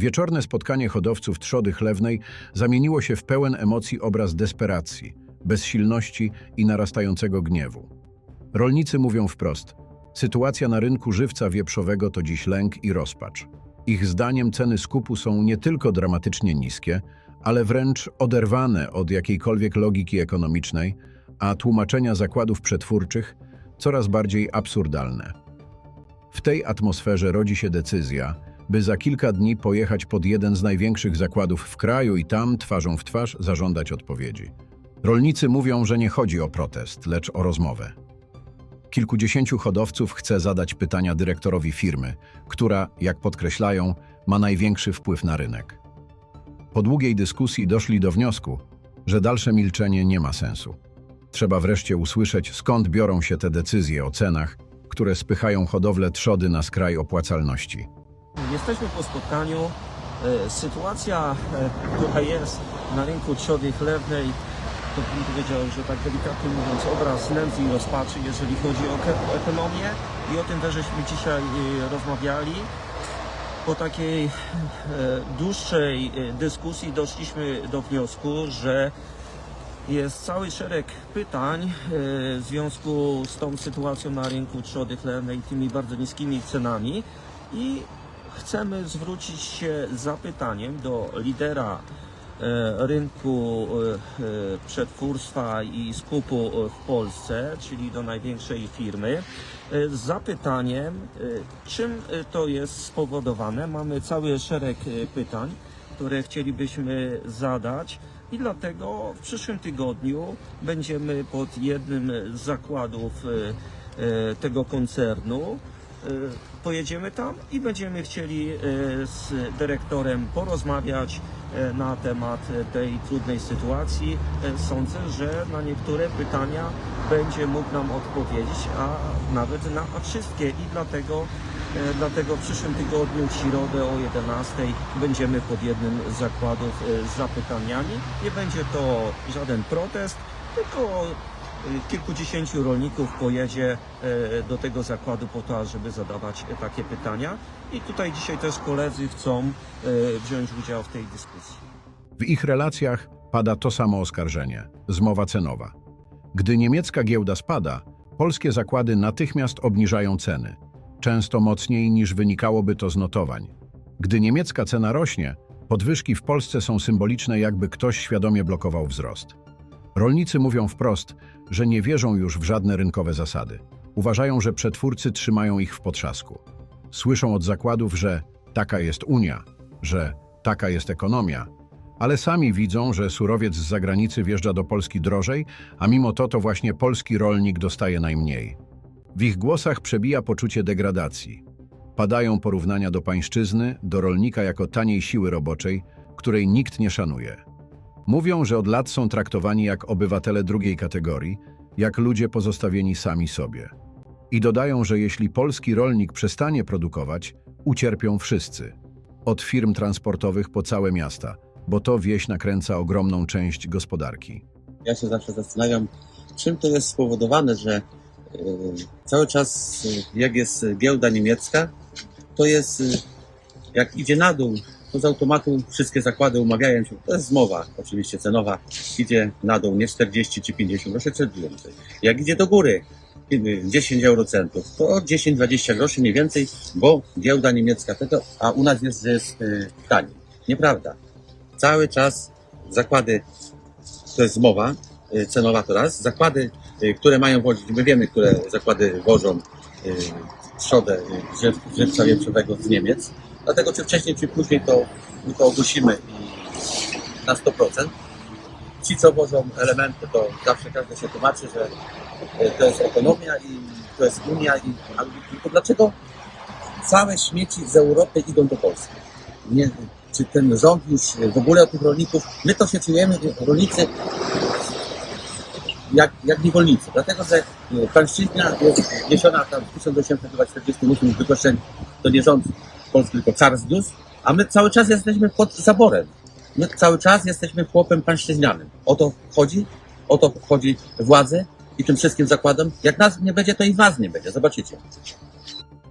Wieczorne spotkanie hodowców trzody chlewnej zamieniło się w pełen emocji obraz desperacji, bezsilności i narastającego gniewu. Rolnicy mówią wprost: sytuacja na rynku żywca wieprzowego to dziś lęk i rozpacz. Ich zdaniem ceny skupu są nie tylko dramatycznie niskie, ale wręcz oderwane od jakiejkolwiek logiki ekonomicznej, a tłumaczenia zakładów przetwórczych coraz bardziej absurdalne. W tej atmosferze rodzi się decyzja, by za kilka dni pojechać pod jeden z największych zakładów w kraju i tam, twarzą w twarz, zażądać odpowiedzi. Rolnicy mówią, że nie chodzi o protest, lecz o rozmowę. Kilkudziesięciu hodowców chce zadać pytania dyrektorowi firmy, która, jak podkreślają, ma największy wpływ na rynek. Po długiej dyskusji doszli do wniosku, że dalsze milczenie nie ma sensu. Trzeba wreszcie usłyszeć, skąd biorą się te decyzje o cenach, które spychają hodowlę trzody na skraj opłacalności. Jesteśmy po spotkaniu. E, Sytuacja, e, która jest na rynku trzody chlewnej, to bym powiedział, że tak delikatnie mówiąc, obraz nędzy i rozpaczy, jeżeli chodzi o ekonomię i o tym też żeśmy dzisiaj e, rozmawiali. Po takiej e, dłuższej e, dyskusji doszliśmy do wniosku, że jest cały szereg pytań e, w związku z tą sytuacją na rynku trzody chlewnej tymi bardzo niskimi cenami i chcemy zwrócić się z zapytaniem do lidera e, rynku e, e, przetwórstwa i skupu w Polsce, czyli do największej firmy, z zapytaniem, czym to jest spowodowane. Mamy cały szereg pytań, które chcielibyśmy zadać. I dlatego w przyszłym tygodniu będziemy pod jednym z zakładów tego koncernu. E, Pojedziemy tam i będziemy chcieli e, z dyrektorem porozmawiać e, na temat tej trudnej sytuacji. Sądzę, że na niektóre pytania będzie mógł nam odpowiedzieć, a nawet na wszystkie i dlatego Dlatego w przyszłym tygodniu, w środę o 11 będziemy pod jednym z zakładów z zapytaniami. Nie będzie to żaden protest, tylko kilkudziesięciu rolników pojedzie e, do tego zakładu po to, żeby zadawać takie pytania. I tutaj dzisiaj też koledzy chcą e, wziąć udział w tej dyskusji. W ich relacjach pada to samo oskarżenie zmowa cenowa. Gdy niemiecka giełda spada, polskie zakłady natychmiast obniżają ceny, często mocniej niż wynikałoby to z notowań. Gdy niemiecka cena rośnie, podwyżki w Polsce są symboliczne, jakby ktoś świadomie blokował wzrost. Rolnicy mówią wprost, że nie wierzą już w żadne rynkowe zasady. Uważają, że przetwórcy trzymają ich w potrzasku. Słyszą od zakładów, że taka jest Unia, że taka jest ekonomia, ale sami widzą, że surowiec z zagranicy wjeżdża do Polski drożej, a mimo to to właśnie polski rolnik dostaje najmniej. W ich głosach przebija poczucie degradacji. Padają porównania do pańszczyzny, do rolnika jako taniej siły roboczej, której nikt nie szanuje. Mówią, że od lat są traktowani jak obywatele drugiej kategorii, jak ludzie pozostawieni sami sobie. I dodają, że jeśli polski rolnik przestanie produkować, ucierpią wszyscy. Od firm transportowych po całe miasta, bo to wieś nakręca ogromną część gospodarki. Ja się zawsze zastanawiam, czym to jest spowodowane, że y, cały czas, y, jak jest giełda niemiecka, to jest, y, jak idzie na dół, to z automatu wszystkie zakłady umawiają się, to jest zmowa oczywiście cenowa, idzie na dół nie 40 czy 50 groszy, czy więcej. Jak idzie do góry, y, 10 eurocentów, to 10-20 groszy mniej więcej, bo giełda niemiecka tego, a u nas jest, jest y, taniej. Nieprawda. Cały czas zakłady to jest zmowa y, cenowa to raz. Zakłady, y, które mają wozić, my wiemy, które zakłady wożą y, trzodę y, żyw- żywca wieprzowego z Niemiec. Dlatego czy wcześniej, czy później to, my to ogłosimy na 100%. Ci, co wożą elementy, to zawsze każdy się tłumaczy, że y, to jest ekonomia i to jest Unia. I, a tylko dlaczego całe śmieci z Europy idą do Polski? Nie, czy ten rząd już w ogóle o tych rolników, my to się czujemy, rolnicy, jak, jak niewolnicy, dlatego że e, pańszczyzna jest wniesiona tam w 1848 wykroczeń, to nie rząd polski, tylko car a my cały czas jesteśmy pod zaborem. My cały czas jesteśmy chłopem pańszczyźnianym. O to chodzi, o to chodzi władzy i tym wszystkim zakładom. Jak nas nie będzie, to i was nie będzie, zobaczycie.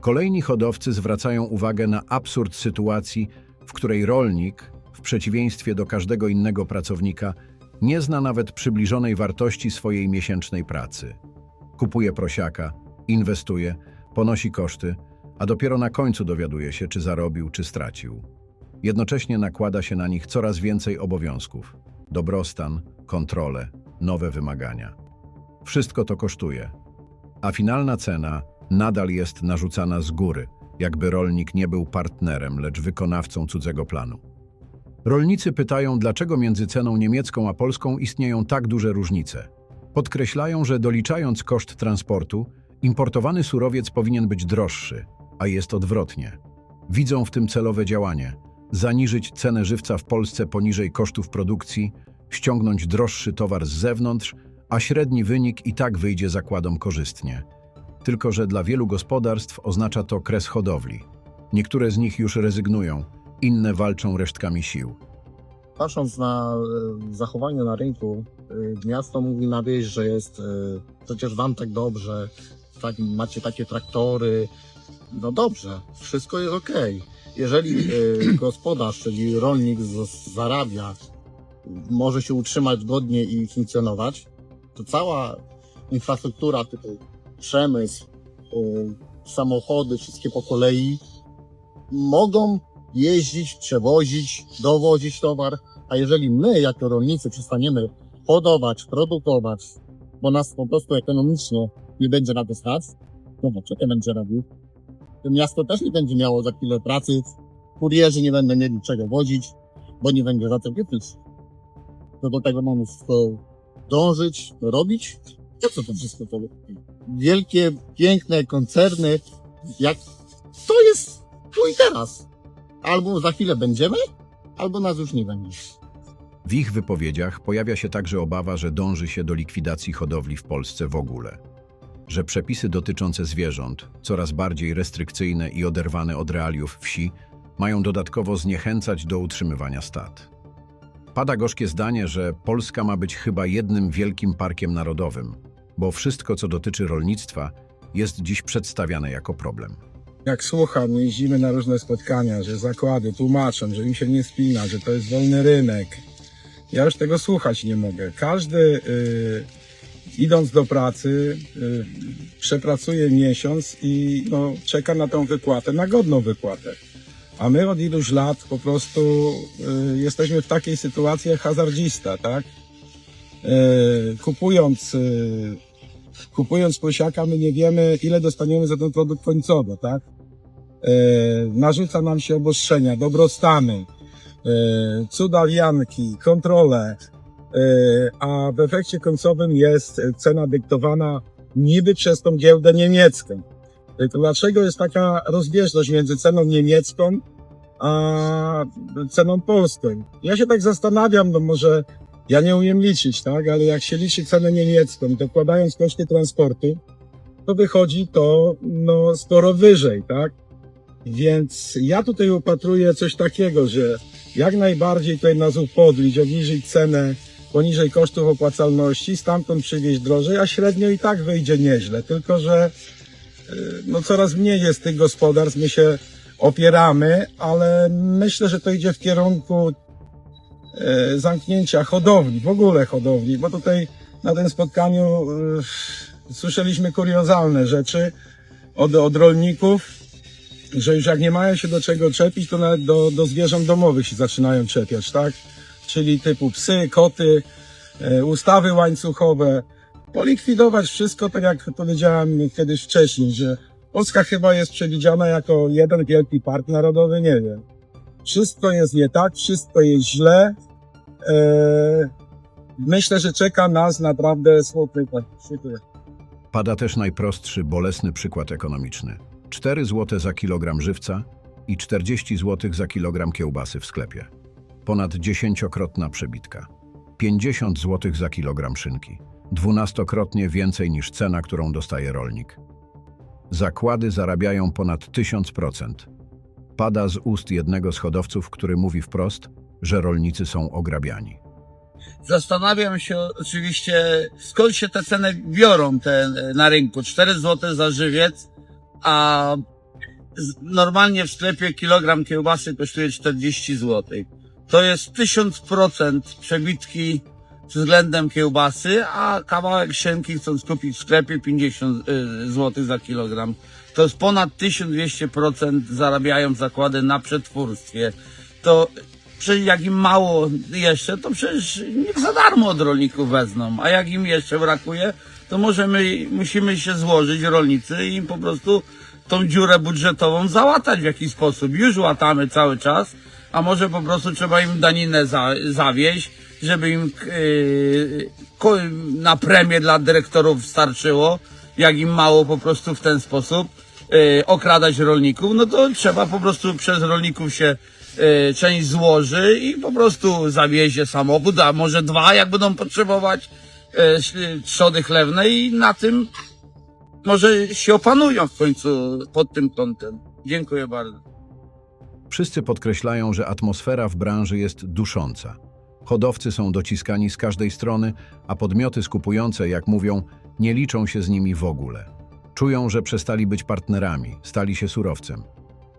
Kolejni hodowcy zwracają uwagę na absurd sytuacji, w której rolnik, w przeciwieństwie do każdego innego pracownika, nie zna nawet przybliżonej wartości swojej miesięcznej pracy. Kupuje prosiaka, inwestuje, ponosi koszty, a dopiero na końcu dowiaduje się, czy zarobił, czy stracił. Jednocześnie nakłada się na nich coraz więcej obowiązków: dobrostan, kontrole, nowe wymagania. Wszystko to kosztuje, a finalna cena nadal jest narzucana z góry, jakby rolnik nie był partnerem, lecz wykonawcą cudzego planu. Rolnicy pytają, dlaczego między ceną niemiecką a polską istnieją tak duże różnice. Podkreślają, że doliczając koszt transportu, importowany surowiec powinien być droższy, a jest odwrotnie. Widzą w tym celowe działanie zaniżyć cenę żywca w Polsce poniżej kosztów produkcji, ściągnąć droższy towar z zewnątrz, a średni wynik i tak wyjdzie zakładom korzystnie. Tylko, że dla wielu gospodarstw oznacza to kres hodowli. Niektóre z nich już rezygnują, inne walczą resztkami sił. Patrząc na e, zachowanie na rynku, e, miasto mówi na wieś, że jest e, przecież wam tak dobrze, tak, macie takie traktory. No dobrze, wszystko jest ok. Jeżeli e, gospodarz, czyli rolnik z- zarabia, może się utrzymać godnie i funkcjonować, to cała infrastruktura typu przemysł, e, samochody, wszystkie po kolei mogą jeździć, przewozić, dowozić towar, a jeżeli my jako rolnicy przestaniemy hodować, produkować, bo nas po prostu ekonomicznie nie będzie na to stać, no bo co to będzie robił? To miasto też nie będzie miało za chwilę pracy, kurierzy nie będą mieli czego wozić, bo nie będzie za co kupić. To do tego mamy wszystko dążyć, robić. Po co to wszystko to? Wielkie, piękne koncerny, jak to jest tu i teraz. Albo za chwilę będziemy, albo nas już nie będzie. W ich wypowiedziach pojawia się także obawa, że dąży się do likwidacji hodowli w Polsce w ogóle. Że przepisy dotyczące zwierząt, coraz bardziej restrykcyjne i oderwane od realiów wsi, mają dodatkowo zniechęcać do utrzymywania stad. Pada gorzkie zdanie, że Polska ma być chyba jednym wielkim parkiem narodowym, bo wszystko, co dotyczy rolnictwa, jest dziś przedstawiane jako problem. jak słucham, jeździmy na różne spotkania, że zakłady tłumaczą, że im się nie spina, że to jest wolny rynek. Ja już tego słuchać nie mogę. Każdy y, idąc do pracy y, przepracuje miesiąc i no, czeka na tą wypłatę, na godną wypłatę. A my od iluś lat po prostu y, jesteśmy w takiej sytuacji hazardzista, tak? Y, kupując kupując posiaka, my nie wiemy, ile dostaniemy za ten produkt końcowo, tak? Narzuca nam się obostrzenia, dobrostany, cuda wianki, kontrole, a w efekcie końcowym jest cena dyktowana niby przez tą giełdę niemiecką. E, To dlaczego jest taka rozbieżność między ceną niemiecką a ceną polską? Ja się tak zastanawiam, no może ja nie umiem liczyć, tak, ale jak się liczy cenę niemiecką, dokładając koszty transportu, to wychodzi to no, sporo wyżej, tak? Więc ja tutaj upatruję coś takiego, że jak najbardziej tutaj nas upodlić, obniżyć cenę poniżej kosztów opłacalności, stamtąd przywieźć drożej, a średnio i tak wyjdzie nieźle. Tylko, że y, no, coraz mniej jest tych gospodarstw, my się opieramy, ale myślę, że to idzie w kierunku e, zamknięcia hodowli, w ogóle hodowli, bo tutaj na tym spotkaniu e, słyszeliśmy kuriozalne rzeczy od, od rolników, że już jak nie mają się do czego czepić, to nawet do, do zwierząt domowych się zaczynają czepiać, tak? Czyli typu psy, koty, e, ustawy łańcuchowe. Polikwidować wszystko, tak jak powiedziałem kiedyś wcześniej, że Polska chyba jest przewidziana jako jeden wielki park narodowy, nie wiem. Wszystko jest nie tak, wszystko jest źle. Eee, myślę, że czeka nas naprawdę smutny. Dziękuję. Pada też najprostszy, bolesny przykład ekonomiczny. 4 zł za kilogram żywca i 40 zł za kilogram kiełbasy w sklepie. Ponad dziesięciokrotna przebitka. 50 zł za kilogram szynki. Dwunastokrotnie więcej niż cena, którą dostaje rolnik. Zakłady zarabiają ponad 1000%. Pada z ust jednego z hodowców, który mówi wprost, że rolnicy są ograbiani. Zastanawiam się oczywiście, skąd się te ceny biorą te, na rynku. 4 zł za żywiec, a normalnie w sklepie kilogram kiełbasy kosztuje 40 zł. To jest 1000% przebitki względem kiełbasy, a kawałek sienki chcąc kupić w sklepie 50 zł za kilogram. To jest ponad 1200% zarabiają zakłady na przetwórstwie. To jak im mało jeszcze, to przecież niech za darmo od rolników wezmą, a jak im jeszcze brakuje, to możemy, musimy się złożyć rolnicy i im po prostu tą dziurę budżetową załatać w jakiś sposób. Już łatamy cały czas, a może po prostu trzeba im daninę za, zawieść, żeby im yy, na premię dla dyrektorów starczyło, jak im mało po prostu w ten sposób yy, okradać rolników, no to trzeba po prostu przez rolników się yy, część złoży i po prostu zawiezie samochód, a może dwa, jak będą potrzebować yy, trzody chlewne i na tym może się opanują w końcu pod tym kątem. Dziękuję bardzo. Wszyscy podkreślają, że atmosfera w branży jest dusząca. Hodowcy są dociskani z każdej strony, a podmioty skupujące, jak mówią, nie liczą się z nimi w ogóle. Czują, że przestali być partnerami, stali się surowcem.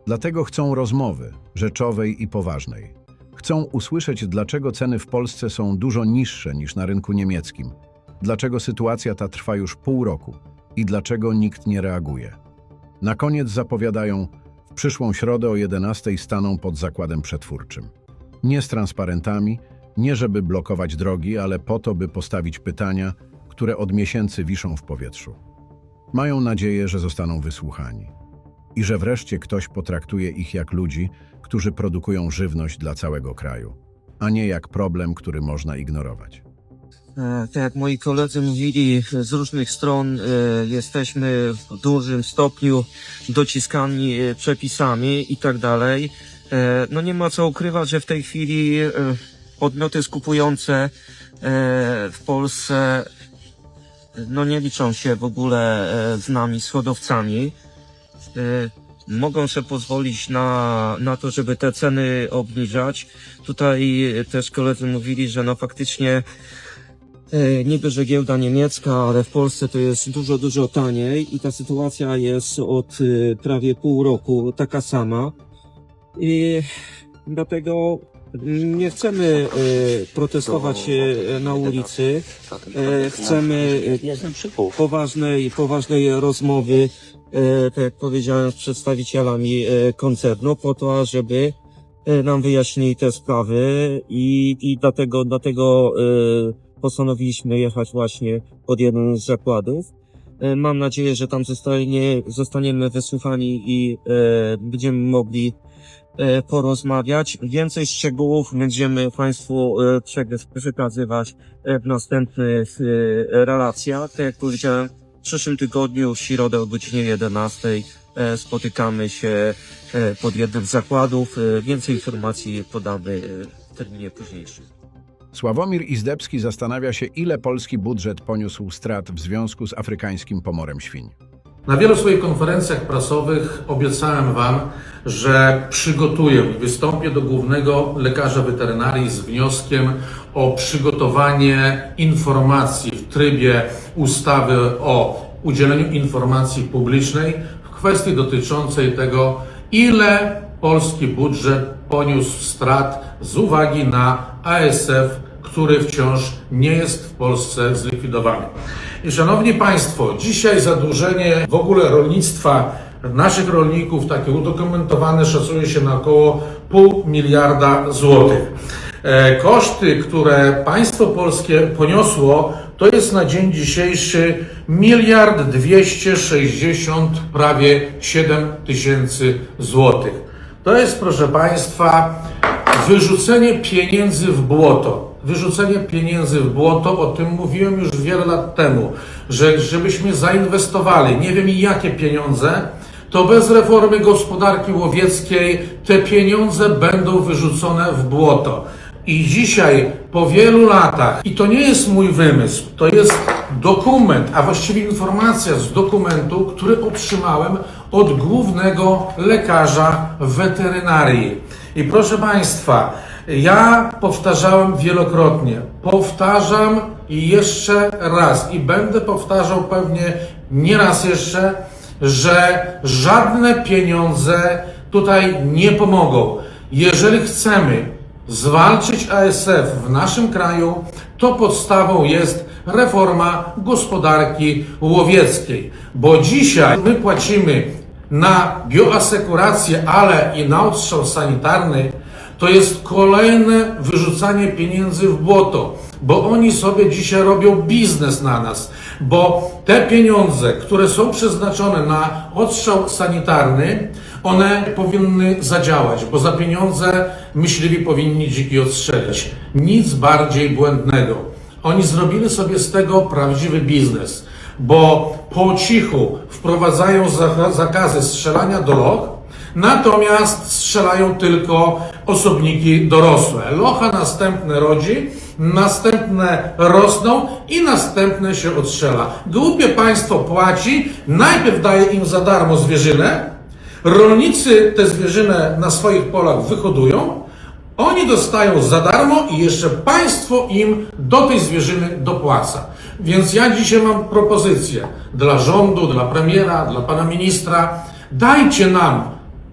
Dlatego chcą rozmowy, rzeczowej i poważnej. Chcą usłyszeć, dlaczego ceny w Polsce są dużo niższe niż na rynku niemieckim, dlaczego sytuacja ta trwa już pół roku i dlaczego nikt nie reaguje. Na koniec zapowiadają, przyszłą środę o 11 staną pod zakładem przetwórczym. Nie z transparentami, nie żeby blokować drogi, ale po to, by postawić pytania, które od miesięcy wiszą w powietrzu. Mają nadzieję, że zostaną wysłuchani i że wreszcie ktoś potraktuje ich jak ludzi, którzy produkują żywność dla całego kraju, a nie jak problem, który można ignorować. E, Tak jak moi koledzy mówili, z różnych stron e, jesteśmy w dużym stopniu dociskani e, przepisami i tak dalej. No nie ma co ukrywać, że w tej chwili podmioty skupujące w Polsce no nie liczą się w ogóle z nami, z hodowcami. Mogą sobie pozwolić na, na to, żeby te ceny obniżać. Tutaj też koledzy mówili, że no faktycznie Niby, że giełda niemiecka, ale w Polsce to jest dużo, dużo taniej i ta sytuacja jest od e, prawie pół roku taka sama. I dlatego nie chcemy e, protestować e, na ulicy. E, Chcemy e, poważnej, poważnej rozmowy, e, tak jak powiedziałem, z przedstawicielami e, koncernu po to, żeby e, nam wyjaśnili te sprawy i, i dlatego, dlatego e, postanowiliśmy jechać właśnie pod jeden z zakładów. E, Mam nadzieję, że tam zostanie, zostaniemy wysłuchani i e, będziemy mogli e, porozmawiać. Więcej szczegółów będziemy Państwu e, przek- przekazywać w następnych e, relacjach. Tak jak powiedziałem, w przyszłym tygodniu, w środę o godzinie 11 e, spotykamy się e, pod jednym z zakładów. E, Więcej informacji podamy e, w terminie późniejszym. Sławomir Izdebski zastanawia się, ile polski budżet poniósł strat w związku z afrykańskim pomorem świń. Na wielu swoich konferencjach prasowych obiecałem Wam, że przygotuję i wystąpię do głównego lekarza weterynarii z wnioskiem o przygotowanie informacji w trybie ustawy o udzieleniu informacji publicznej w kwestii dotyczącej tego, ile polski budżet poniósł strat z uwagi na ASF, który wciąż nie jest w Polsce zlikwidowany. I szanowni Państwo, dzisiaj zadłużenie w ogóle rolnictwa naszych rolników, takie udokumentowane, szacuje się na około pół miliarda złotych. E, Koszty, które państwo polskie poniosło, to jest na dzień dzisiejszy miliard dwieście sześćdziesiąt prawie 7 tysięcy złotych. To jest, proszę Państwa, wyrzucenie pieniędzy w błoto. Wyrzucenie pieniędzy w błoto, o tym mówiłem już wiele lat temu, że żebyśmy zainwestowali, nie wiem jakie pieniądze, to bez reformy gospodarki łowieckiej te pieniądze będą wyrzucone w błoto. I dzisiaj, po wielu latach, i to nie jest mój wymysł, to jest dokument, a właściwie informacja z dokumentu, który otrzymałem od głównego lekarza weterynarii. I proszę Państwa, ja powtarzałem wielokrotnie, powtarzam i jeszcze raz, i będę powtarzał pewnie nie raz jeszcze, że żadne pieniądze tutaj nie pomogą. Jeżeli chcemy zwalczyć ASF w naszym kraju, to podstawą jest reforma gospodarki łowieckiej, bo dzisiaj my płacimy na bioasekurację, ale i na odstrzał sanitarny, to jest kolejne wyrzucanie pieniędzy w błoto, bo oni sobie dzisiaj robią biznes na nas, bo te pieniądze, które są przeznaczone na odstrzał sanitarny, one powinny zadziałać, bo za pieniądze myśliwi powinni dziki odstrzelić. Nic bardziej błędnego. Oni zrobili sobie z tego prawdziwy biznes, bo po cichu wprowadzają za- zakazy strzelania do loch, natomiast strzelają tylko osobniki dorosłe. Locha następne rodzi, następne rosną i następne się odstrzela. Głupie państwo płaci, najpierw daje im za darmo zwierzynę, rolnicy tę zwierzynę na swoich polach wyhodują, oni dostają za darmo i jeszcze państwo im do tej zwierzyny dopłaca. Więc ja dzisiaj mam propozycję dla rządu, dla premiera, dla pana ministra. Dajcie nam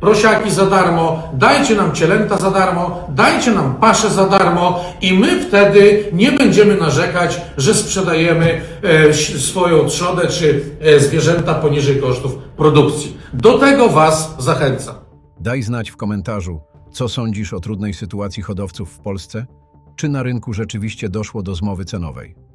prosiaki za darmo, dajcie nam cielęta za darmo, dajcie nam pasze za darmo i my wtedy nie będziemy narzekać, że sprzedajemy e, swoją trzodę czy e, zwierzęta poniżej kosztów produkcji. Do tego Was zachęcam. Daj znać w komentarzu, co sądzisz o trudnej sytuacji hodowców w Polsce? Czy na rynku rzeczywiście doszło do zmowy cenowej?